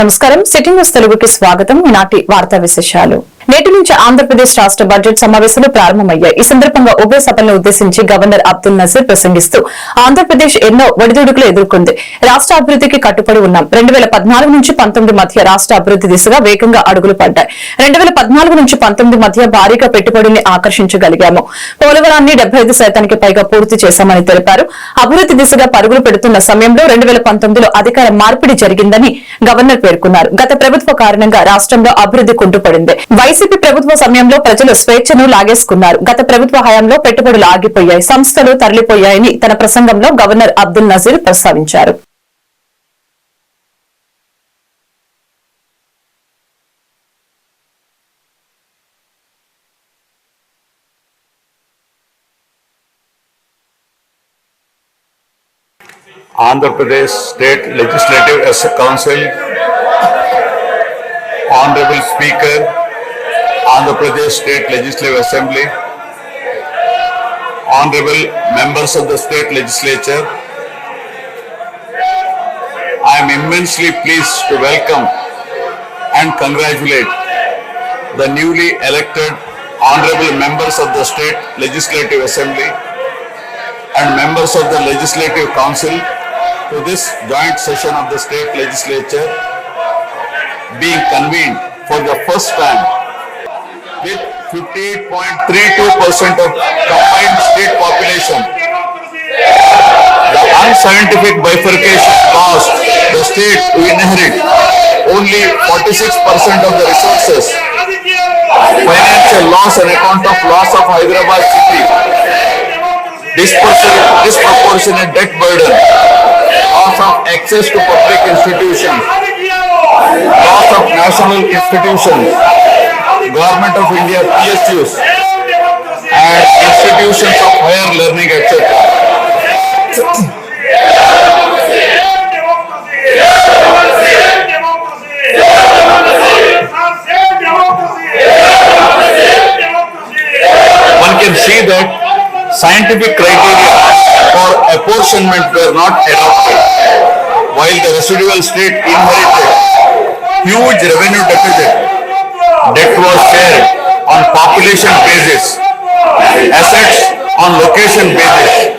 నమస్కారం. City news తెలుగుకి స్వాగతం. ఈనాటి వార్తా విశేషాలు. నేటి నుంచి ఆంధ్రప్రదేశ్ రాష్ట్ర బడ్జెట్ సమావేశాలు ప్రారంభమయ్యాయి. ఈ సందర్భంగా ఉభయ సభలను ఉద్దేశించి గవర్నర్ అబ్దుల్ నజీర్ ప్రసంగిస్తూ ఆంధ్రప్రదేశ్ ఎన్నో ఒడిదుడుకులు ఎదుర్కొంది. రాష్ట్ర అభివృద్ధికి కట్టుబడి ఉన్నాం. రెండు నుంచి పంతొమ్మిది మధ్య రాష్ట్ర అభివృద్ధి దిశగా వేగంగా అడుగులు పడ్డాయి. రెండు నుంచి పంతొమ్మిది మధ్య భారీగా పెట్టుబడుల్ని ఆకర్షించగలిగాము. పోలవరాన్ని డెబ్బై శాతానికి పైగా పూర్తి చేశామని తెలిపారు. అభివృద్ధి దిశగా పరుగులు పెడుతున్న సమయంలో రెండు వేల పంతొమ్మిదిలో అధికార మార్పిడి జరిగిందని గవర్నర్ పేర్కొన్నారు. గత ప్రభుత్వ కారణంగా రాష్ట్రంలో అభివృద్ధి కుంటుపడింది. వైఎస్ వైసీపీ ప్రభుత్వ సమయంలో ప్రజలు స్వేచ్ఛను లాగేసుకున్నారు. గత ప్రభుత్వ హయాంలో పెట్టుబడులు ఆగిపోయాయి. సంస్థలు తరలిపోయాయని తన ప్రసంగంలో గవర్నర్ అబ్దుల్ నజీర్ ప్రస్తావించారు. Andhra Pradesh state legislative council honourable speaker Andhra Pradesh State Legislative Assembly, Honorable Members of the State Legislature, I am immensely pleased to welcome and congratulate the newly elected Honorable Members of the State Legislative Assembly and members of the Legislative Council to this joint session of the state legislature being convened for the first time with 58.32% of combined state population. The unscientific bifurcation caused the state to inherit only 46% of the resources, financial loss on account of loss of Hyderabad city. Disproportionate, disproportionate debt burden, loss of access to public institutions, loss of national institutions, Government of India PSUs, and institutions of higher learning, etc. One can see that scientific criteria for apportionment were not adopted, while the residual state inherited huge revenue deficit. Debt was shared on population basis, assets on location basis,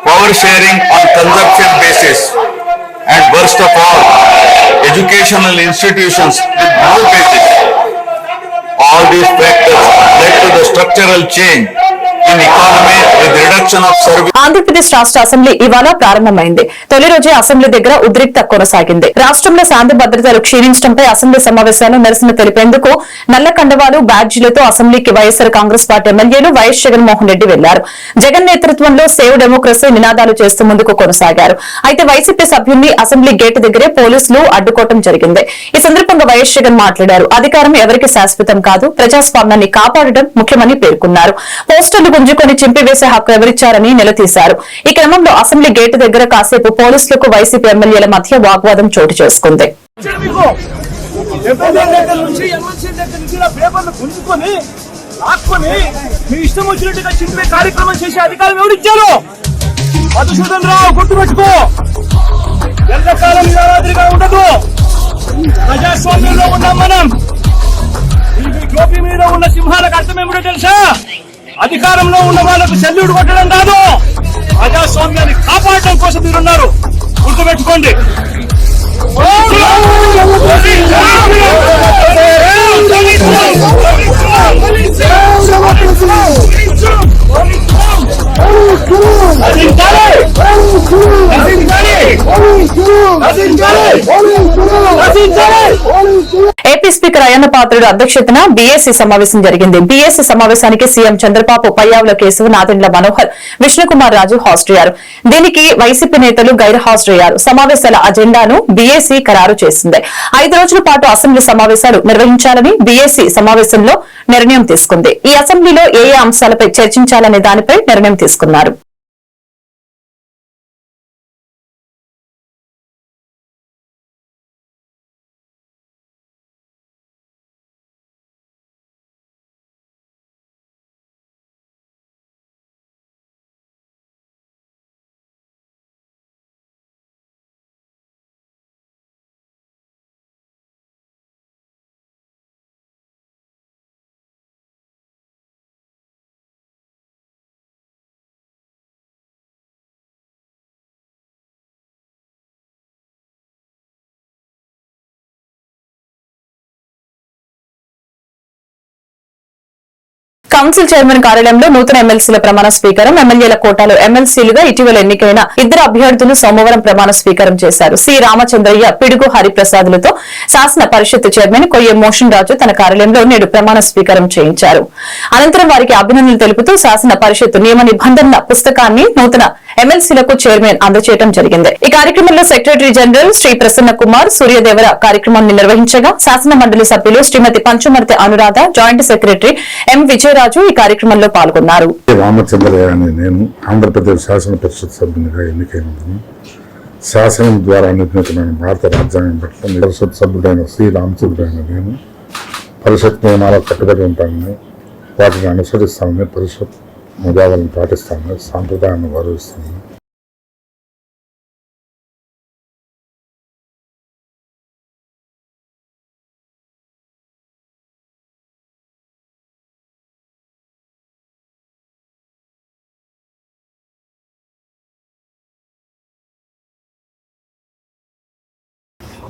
power sharing on consumption basis, and worst of all, educational institutions with no basis. All these factors led to the structural change Andhra Pradesh రాష్ట్ర assembly ఇవాళ ప్రారంభమైంది. తొలి రోజే assembly దగ్గర ఉద్రిక్త కొనసాగింది. రాష్ట్రంలో శాంతి భద్రతలు క్షీణించడంపై అసెంబ్లీ సమావేశాలను నిరసన తెలిపేందుకు నల్ల కండవాలు బ్యాడ్జీలతో అసెంబ్లీకి వైఎస్సార్ కాంగ్రెస్ పార్టీ ఎమ్మెల్యేలు వైఎస్ జగన్మోహన్ రెడ్డి వెళ్ళారు. జగన్ నేతృత్వంలో సేవ్ డెమోక్రసీ నినాదాలు చేస్తూ ముందుకు కొనసాగారు. అయితే వైసీపీ సభ్యుల్ని అసెంబ్లీ గేటు దగ్గరే పోలీసులు అడ్డుకోవడం జరిగింది. ఈ సందర్భంగా వైఎస్ జగన్ మాట్లాడారు. అధికారం ఎవరికి శాశ్వతం కాదు ప్రజాస్వామ్యాన్ని కాపాడడం ముఖ్యమని పేర్కొన్నారు. పోస్టర్లు గుంజుకొని చింపివేసే హక్కు ఎవరిచ్చారని నిలదీశారు. ఈ క్రమంలో అసెంబ్లీ గేటు దగ్గర కాసేపు పోలీసులకు వైసీపీ ఎమ్మెల్యేల మధ్య వాగ్వాదం చోటు చేసుకుంది. మీ ఇష్టం వచ్చినట్టుగా చింపే కార్యక్రమం చేసే అధికారం ఎవరిచ్చారు మధుసూదన్ రావు గుర్తుపెట్టుకో ఉండదు ప్రజాస్వామ్యంలో ఉన్నాం మనం. ఈ మీద ఉన్న సింహాలకు అర్థం ఏమిటో తెలుసా? అధికారంలో ఉన్న వాళ్ళకు సెల్యూట్ కొట్టడం కాదు. ప్రజాస్వామ్యాన్ని కాపాడటం కోసం మీరున్నారు. గుర్తుపెట్టుకోండి. ఏపీ స్పీకర్ అయ్యన్న పాత్రుడు అధ్యక్షతన బీఎస్సీ సమావేశం జరిగింది. బీఎస్సీ సమావేశానికి సీఎం చంద్రబాబు పయ్యావుల కేశవ్ నాదెండ్ల మనోహర్ విష్ణుకుమార్ రాజు హాజరయ్యారు. దీనికి వైసీపీ నేతలు గైర్ హాజరయ్యారు సమావేశాల అజెండాను బీఎస్సీ ఖరారు చేసింది. ఐదు రోజుల పాటు అసెంబ్లీ సమావేశాలు నిర్వహించాలని బీఎస్సీ సమావేశంలో నిర్ణయం తీసుకుంది. ఈ అసెంబ్లీలో ఏ ఏ అంశాలపై చర్చించాలనే దానిపై నిర్ణయం తీసుకున్నారు. కౌన్సిల్ చైర్మన్ కార్యాలయంలో నూతన ఎమ్మెల్సీల ప్రమాణ స్వీకారం. ఎమ్మెల్యేల కోటాలో ఎమ్మెల్సీలుగా ఇటీవల ఎన్నికైన ఇద్దరు అభ్యర్థులు సోమవారం ప్రమాణ స్వీకారం చేశారు. సి. రామచంద్రయ్య పిడుగు హరిప్రసాదులతో శాసన పరిషత్ చైర్మన్ కొయ్య మోషన్ రాజు తన కార్యాలయంలో నేడు ప్రమాణ స్వీకారం చేయించారు. అనంతరం వారికి అభినందనలు తెలుపుతూ శాసన పరిషత్ నియమ నిబంధనల పుస్తకాన్ని నూతన ఎమ్మెల్సీలకు చైర్మన్ అందజేయడం జరిగింది. ఈ కార్యక్రమంలో సెక్రటరీ జనరల్ శ్రీ ప్రసన్న కుమార్ సూర్యదేవర కార్యక్రమాన్ని నిర్వహించగా శాసన మండలి సభ్యులు Shrimati Panchumarthi Anuradha joint secretary M. Vijayaraju ఈ కార్యక్రమంలో పాల్గొన్నారు. రామచంద్రయ్య అనే నేను ఆంధ్రప్రదేశ్ శాసన పరిషత్ సభ్యునిగా ఎన్నికైనందున శాసనం ద్వారా నిర్మితమైన భారత రాజ్యాంగం పట్ల పరిషత్ సభ్యుడైన శ్రీ రామచంద్రుడైన నేను పరిషత్ నియమాలకు కట్టుబడి ఉంటానని వాటిని అనుసరిస్తానని పరిషత్ మర్యాదలను పాటిస్తానని సాంప్రదాయాన్ని గౌరవిస్తానని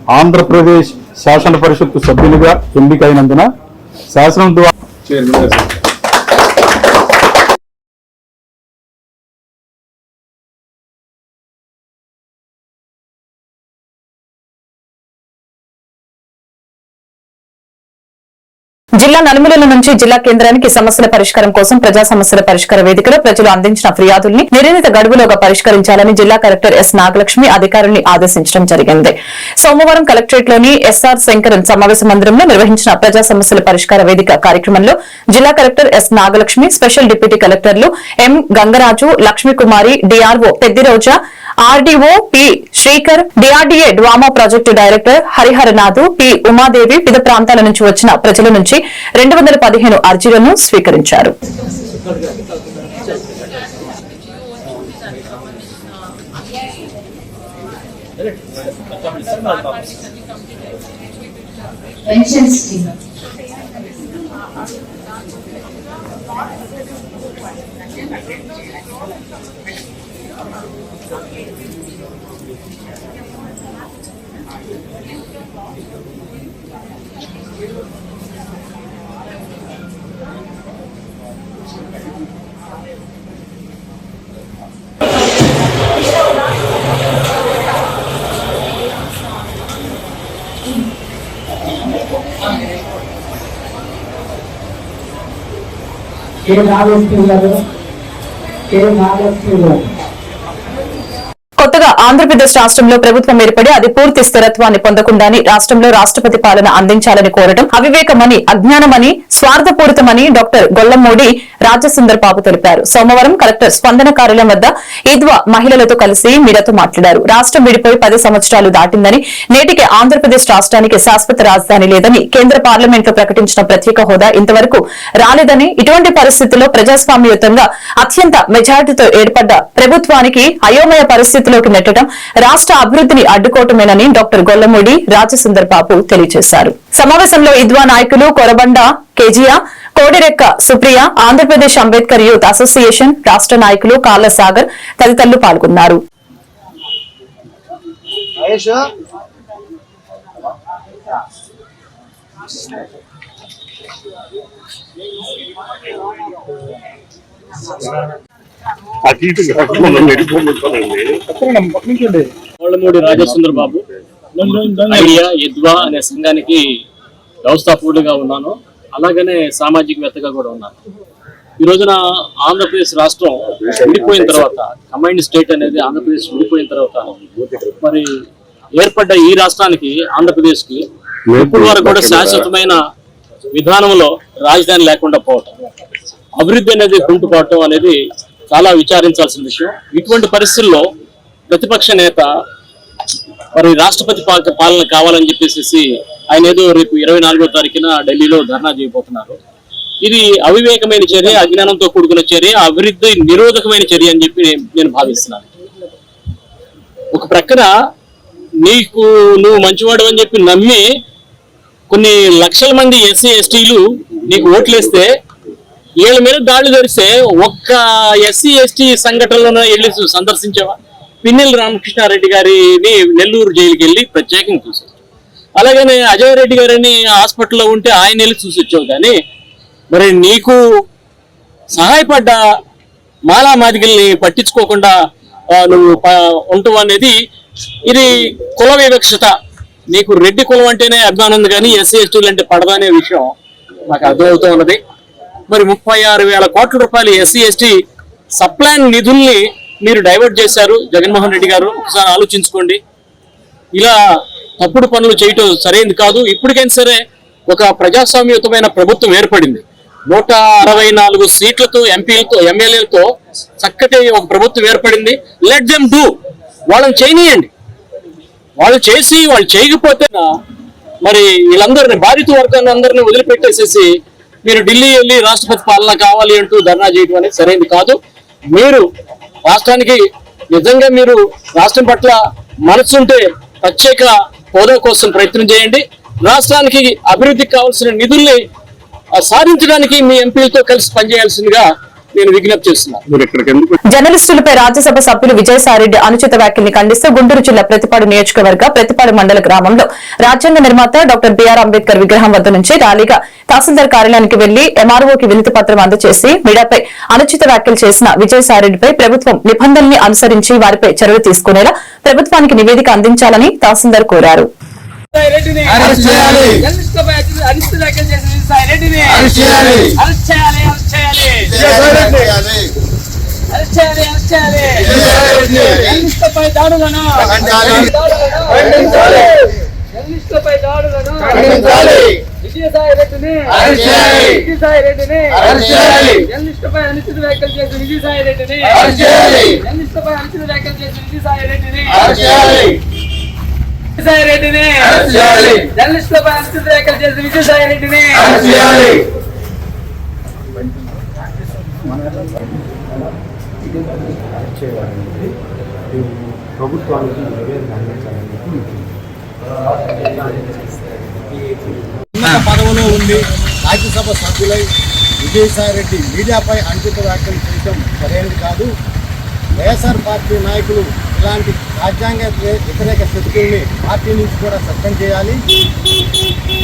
ఆంధ్రప్రదేశ్ శాసన పరిషత్తు సభ్యులుగా ఎన్నికైనందున శాసనం ద్వారా జిల్లా నలుమూలల నుంచి జిల్లా కేంద్రానికి సమస్యల పరిష్కారం కోసం ప్రజా సమస్యల పరిష్కార వేదికలో ప్రజలు అందించిన ఫిర్యాదుల్ని నిర్ణీత గడువులోగా పరిష్కరించాలని జిల్లా కలెక్టర్ ఎస్ నాగలక్ష్మి అధికారుల్ని ఆదేశించడం జరిగింది. సోమవారం కలెక్టరేట్లోని ఎస్ఆర్ శంకరన్ సమావేశ మందిరంలో నిర్వహించిన ప్రజా సమస్యల పరిష్కార వేదిక కార్యక్రమంలో జిల్లా collector S Nagalakshmi special deputy కలెక్టర్లు M Gangaraju Lakshmikumari DRO Peddiroja RDO P Srikar DRDA DWAMA project director Hariharanath P Umadevi వివిధ ప్రాంతాల నుంచి వచ్చిన ప్రజల నుంచి రెండు వందల పదిహేను అర్జీలను స్వీకరించారు. పెన్షన్ స్కీమ్ కే నాగలక్ష్మి గారు కే నాగలక్ష్మి గారు కొత్తగా ఆంధ్రప్రదేశ్ రాష్ట్రంలో ప్రభుత్వం ఏర్పడి అది పూర్తి స్థిరత్వాన్ని పొందకుండానే రాష్ట్రంలో రాష్ట్రపతి పాలన అందించాలని కోరడం అవివేకమని అజ్ఞానమని స్వార్థపూరితమని డాక్టర్ గొల్లమూడి రాజసుందర్ బాబు తెలిపారు. సోమవారం కలెక్టర్ స్పందన కార్యాలయం వద్ద ఈద్వా మహిళలతో కలిసి మీడియాతో మాట్లాడారు. రాష్ట్రం విడిపోయి పది సంవత్సరాలు దాటిందని నేటికి ఆంధ్రప్రదేశ్ రాష్ట్రానికి శాశ్వత రాజధాని లేదని కేంద్ర పార్లమెంట్లో ప్రకటించిన ప్రత్యేక హోదా ఇంతవరకు రాలేదని ఇటువంటి పరిస్థితుల్లో ప్రజాస్వామ్యయుతంగా అత్యంత మెజారిటీతో ఏర్పడ్డ ప్రభుత్వానికి అయోమయ పరిస్థితిలోకి నెట్టడం రాష్ట్ర అభివృద్ధిని అడ్డుకోవటమేనని డాక్టర్ గొల్లమూడి రాజసుందర్ బాబు తెలియజేశారు. సమావేశంలో ఇద్వా నాయకులు కొరబండ కేజియా కోడిరెక్క సుప్రియ ఆంధ్రప్రదేశ్ అంబేద్కర్ యూత్ అసోసియేషన్ రాష్ట్ర నాయకులు కాళ్ళ సాగర్ తదితరులు పాల్గొన్నారు. కోళ్ళమూడి రాజసుందర్ బాబు. ఐడియా ఎద్వా అనే సంఘానికి వ్యవస్థాపకుడిగా ఉన్నాను. అలాగనే సామాజికవేత్తగా కూడా ఉన్నాను. ఈ రోజున ఆంధ్రప్రదేశ్ రాష్ట్రం విడిపోయిన తర్వాత కంబైన్డ్ స్టేట్ అనేది ఆంధ్రప్రదేశ్ విడిపోయిన తర్వాత మరి ఏర్పడ్డ ఈ రాష్ట్రానికి ఆంధ్రప్రదేశ్కి ఇప్పటి వరకు కూడా శాశ్వతమైన విధానంలో రాజధాని లేకుండా పోవటం అభివృద్ధి అనేది కుంటుపడటం అనేది చాలా విచారించాల్సిన విషయం. ఇటువంటి పరిస్థితుల్లో ప్రతిపక్ష నేత మరి రాష్ట్రపతి పాలన కావాలని చెప్పేసి ఆయన ఏదో రేపు ఇరవై నాలుగో తారీఖున ఢిల్లీలో ధర్నా చేయబోతున్నారు. ఇది అవివేకమైన చర్య అజ్ఞానంతో కూడుకున్న చర్య అభివృద్ధి నిరోధకమైన చర్య అని చెప్పి నేను- నేను భావిస్తున్నాను. ఒక ప్రక్కన నీకు నువ్వు మంచివాడు అని చెప్పి నమ్మి కొన్ని లక్షల మంది ఎస్సీ ఎస్టీలు నీకు ఓట్లేస్తే వీళ్ళ మీద దాడులు జరిస్తే ఒక్క ఎస్సీ ఎస్టీ సంఘటనలోనే వెళ్ళి సందర్శించేవా సందర్శించావా? పిన్నెల్లి రామకృష్ణారెడ్డి గారిని నెల్లూరు జైలుకి వెళ్ళి ప్రత్యేకంగా చూసాం అలాగనే అజయ్ రెడ్డి గారిని హాస్పిటల్లో ఉంటే ఆయన వెళ్ళి చూసి వచ్చావు కానీ మరి నీకు సహాయపడ్డ మాలా మాదిగల్ని పట్టించుకోకుండా నువ్వు ప- ఉంటావు అనేది ఇది కుల వివక్షత. నీకు రెడ్డి కులం అంటేనే అభిమానం ఉంది కానీ ఎస్సీ ఎస్టీలు అంటే పడదా అనే విషయం. నాకు అర్థమవుతూ ఉన్నది. మరి ముప్పై ఆరు వేల కోట్ల రూపాయలు ఎస్సీ ఎస్టీ సప్లాన్ నిధుల్ని మీరు డైవర్ట్ చేశారు. జగన్మోహన్ రెడ్డి గారు ఒకసారి ఆలోచించుకోండి. ఇలా తప్పుడు పనులు చేయటం సరైనది కాదు. ఇప్పటికైనా సరే ఒక ప్రజాస్వామ్యయుతమైన ప్రభుత్వం ఏర్పడింది. నూట అరవై నాలుగు సీట్లతో ఎంపీలతో ఎమ్మెల్యేలతో చక్కటి ఒక ప్రభుత్వం ఏర్పడింది. లెట్ దెమ్ డూ వాళ్ళని చేయనీయండి. వాళ్ళు చేసి వాళ్ళు చేయకపోతే మరి వీళ్ళందరినీ బాధిత వర్గాన్ని అందరినీ వదిలిపెట్టేసేసి మీరు ఢిల్లీ వెళ్ళి రాష్ట్రపతి పాలన కావాలి అంటూ ధర్నా చేయడం అనేది సరైనది కాదు. మీరు రాష్ట్రానికి నిజంగా మీరు రాష్ట్రం పట్ల మనసుంటే ప్రత్యేక హోదా కోసం ప్రయత్నం చేయండి. రాష్ట్రానికి అభివృద్ధికి కావాల్సిన నిధుల్ని సాధించడానికి మీ ఎంపీలతో కలిసి పనిచేయాల్సిందిగా నేను విజ్ఞప్తి చేస్తున్నాను జర్నలిస్టులపై రాజ్యసభ సభ్యులు విజయసాయిరెడ్డి అనుచిత వ్యాఖ్యల్ని ఖండిస్తూ గుంటూరు జిల్లా ప్రతిపాడు నియోజకవర్గ ప్రతిపాడు మండల గ్రామంలో రాజ్యాంగ నిర్మాత డాక్టర్ బిఆర్ అంబేద్కర్ విగ్రహం వద్ద నుంచి ర్యాలీగా తహసీల్దార్ కార్యాలయానికి వెళ్ళి ఎంఆర్ఓకి వినతి పత్రం అందజేసి మీడియాపై అనుచిత వ్యాఖ్యలు చేసిన విజయసాయిరెడ్డిపై ప్రభుత్వం నిబంధనల్ని అనుసరించి వారిపై చర్యలు తీసుకునేలా ప్రభుత్వానికి నివేదిక అందించాలని తహసీల్దార్ కోరారు. రెడ్డిని అరెస్ట్ చేయాలి. జర్నలిస్టులపై అరెస్ట్ వ్యాఖ్యలు చేసిన విజయసాయి రెడ్డిని అరెస్ట్ చేయాలి. అరెస్ట్ చేయాలి అరెస్ట్ చేయాలి చేయాలి. అరెస్ట్ చేయాలి అరెస్ట్ చేయాలి జర్నలిస్టులపై దాడులను ఖండించాలి. దాడులను ఖండించాలి. జర్నలిస్టులపై దాడులను ఖండించాలి. విజయసాయి రెడ్డిని అరెస్ట్ చేయాలి. విజయసాయి రెడ్డిని అరెస్ట్ చేయాలి. జర్నలిస్టులపై అనుచిత వ్యాఖ్యలు చేసిన విజయసాయి రెడ్డిని అరెస్ట్ చేయాలి. జర్నలిస్టులపై అనుచిత వ్యాఖ్యలు చేసిన విజయసాయి రెడ్డిని అరెస్ట్ చేయాలి. విజయసాయి రెడ్డిని అరెస్ట్ చేయాలి. జర్నలిస్టులపై అనుచిత వ్యాఖ్యలు చేసిన పదవిలో ఉండి రాజ్యసభ సభ్యులై విజయసాయి రెడ్డి మీడియాపై అంకిత వ్యాఖ్యలు చేయడం సరైనది కాదు. వైఎస్ఆర్ పార్టీ నాయకులు ఇలాంటి రాజ్యాంగ వ్యతిరేక శక్తుల్ని పార్టీ నుంచి కూడా సస్పెండ్ చేయాలి.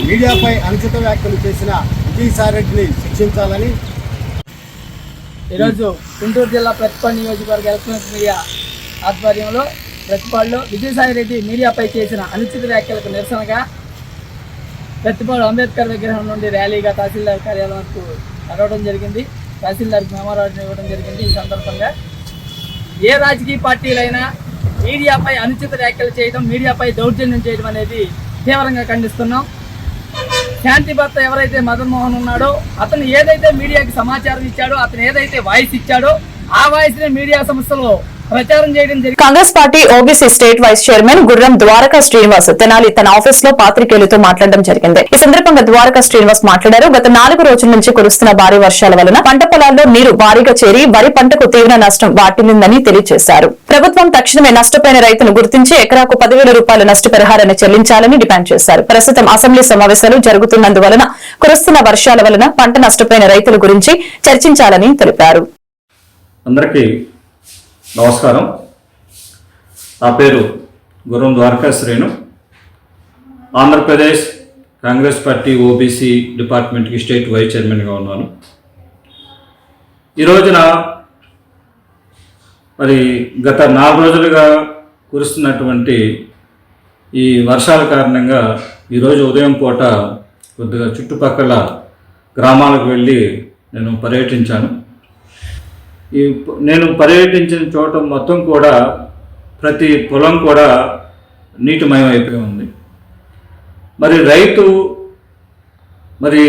మీడియాపై అనుచిత వ్యాఖ్యలు చేసిన విజయసాయి రెడ్డిని శిక్షించాలని ఈరోజు గుంటూరు జిల్లా ప్రతిపాడు నియోజకవర్గ ఎలక్ట్రానిక్ మీడియా ఆధ్వర్యంలో ప్రతిపాడులో విజయసాయి రెడ్డి మీడియాపై చేసిన అనుచిత వ్యాఖ్యలకు నిరసనగా ప్రతిపాడు అంబేద్కర్ విగ్రహం నుండి ర్యాలీగా తహసీల్దార్ కార్యాలయం వరకు నడవడం జరిగింది. తహసీల్దార్కి మెమోరాండం ఇవ్వడం జరిగింది. ఈ సందర్భంగా ఏ రాజకీయ పార్టీలైనా మీడియాపై అనుచిత వ్యాఖ్యలు చేయడం మీడియాపై దౌర్జన్యం చేయడం అనేది తీవ్రంగా ఖండిస్తున్నాం. శాంతి భర్త ఎవరైతే మదన్మోహన్ ఉన్నాడో అతను ఏదైతే మీడియాకి సమాచారం ఇచ్చాడో అతను ఏదైతే వాయిస్ ఇచ్చాడో ఆ వాయిస్ని మీడియా సంస్థలో ప్రచారం చేయడం జరిగింది. Congress party OBC state vice chairman Gurram Dwaraka Srinivas Tenali తన ఆఫీస్లో పాత్రికేయులతో మాట్లాడడం జరిగింది. ఈ సందర్భంగా ద్వారకా శ్రీనివాస్ మాట్లాడారు. గత నాలుగు రోజుల నుంచి కురుస్తున్న భారీ వర్షాల వలన పంట పొలాల్లో నీరు భారీగా చేరి వరి పంటకు తీవ్ర నష్టం వాటిల్లిందని తెలియజేశారు. ప్రభుత్వం తక్షణమే నష్టపోయిన రైతును గుర్తించి ఎకరాకు పదివేల రూపాయల నష్టపరిహారాన్ని చెల్లించాలని డిమాండ్ చేశారు. ప్రస్తుతం అసెంబ్లీ సమావేశాలు జరుగుతున్నందువలన కురుస్తున్న వర్షాల వలన పంట నష్టపోయిన రైతుల గురించి చర్చించాలని తెలిపారు. అందరికీ నమస్కారం. నా పేరు గురం ద్వారకా శ్రేణు ఆంధ్రప్రదేశ్ కాంగ్రెస్ పార్టీ ఓబీసీ డిపార్ట్మెంట్కి స్టేట్ వైస్ చైర్మన్గా ఉన్నాను. ఈ రోజున మరి గత నాలుగు రోజులుగా కురుస్తున్నటువంటి ఈ వర్షాల కారణంగా ఈరోజు ఉదయం పూట కొద్దిగా చుట్టుపక్కల గ్రామాలకు వెళ్ళి నేను పర్యటించాను. ఈ నేను పర్యటించిన చోట మొత్తం కూడా ప్రతి పొలం కూడా నీటిమయం అయిపోయి ఉంది. మరి రైతు మరి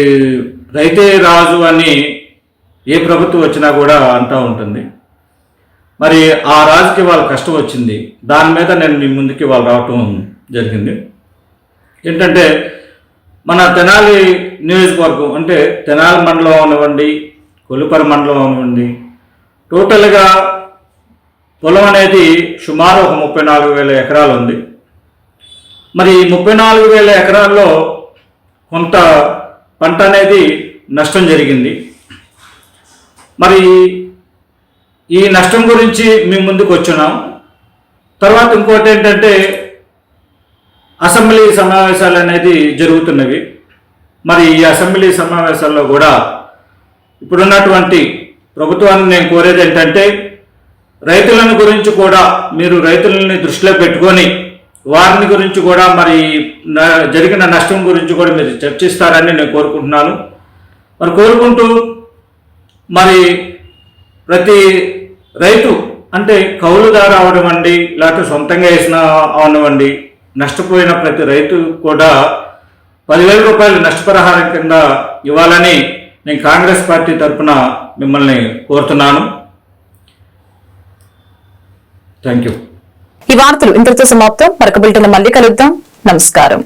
రైతే రాజు అని ఏ ప్రభుత్వం వచ్చినా కూడా అంటూ ఉంటుంది. మరి ఆ రాజుకి వాళ్ళ కష్టం వచ్చింది. దాని మీద నేను మీ ముందుకి వాళ్ళు రావటం జరిగింది. ఏంటంటే మన తెనాలి నియోజకవర్గం అంటే తెనాలి మండలం అవనివ్వండి కొలుపరి మండలం అవనివ్వండి టోటల్గా పొలం అనేది సుమారు ఒక ముప్పై నాలుగు వేల ఎకరాలు ఉంది. మరి ముప్పై నాలుగు వేల ఎకరాల్లో కొంత పంట అనేది నష్టం జరిగింది. మరి ఈ నష్టం గురించి మేము ముందుకు వచ్చున్నాం. తర్వాత ఇంకోటి ఏంటంటే అసెంబ్లీ సమావేశాలు అనేది జరుగుతున్నవి. మరి ఈ అసెంబ్లీ సమావేశాల్లో కూడా ఇప్పుడున్నటువంటి ప్రభుత్వాన్ని నేను కోరేది ఏంటంటే రైతులను గురించి కూడా మీరు రైతులని దృష్టిలో పెట్టుకొని వారిని గురించి కూడా మరి న- జరిగిన నష్టం గురించి కూడా మీరు చర్చిస్తారని నేను కోరుకుంటున్నాను. మరి కోరుకుంటూ మరి ప్రతి రైతు అంటే కౌలుదారు అవనివ్వండి లేకపోతే సొంతంగా వేసిన అవనివ్వండి నష్టపోయిన ప్రతి రైతు కూడా పదివేల రూపాయలు నష్టపరిహారం కింద ఇవ్వాలని నేను కాంగ్రెస్ పార్టీ తరఫున మిమ్మల్ని కోరుతున్నాను. థ్యాంక్ యూ ఈ వార్తలు ఇంతటితో సమాప్తం. మరొక బులెటిన్ మళ్ళీ కలుద్దాం. నమస్కారం.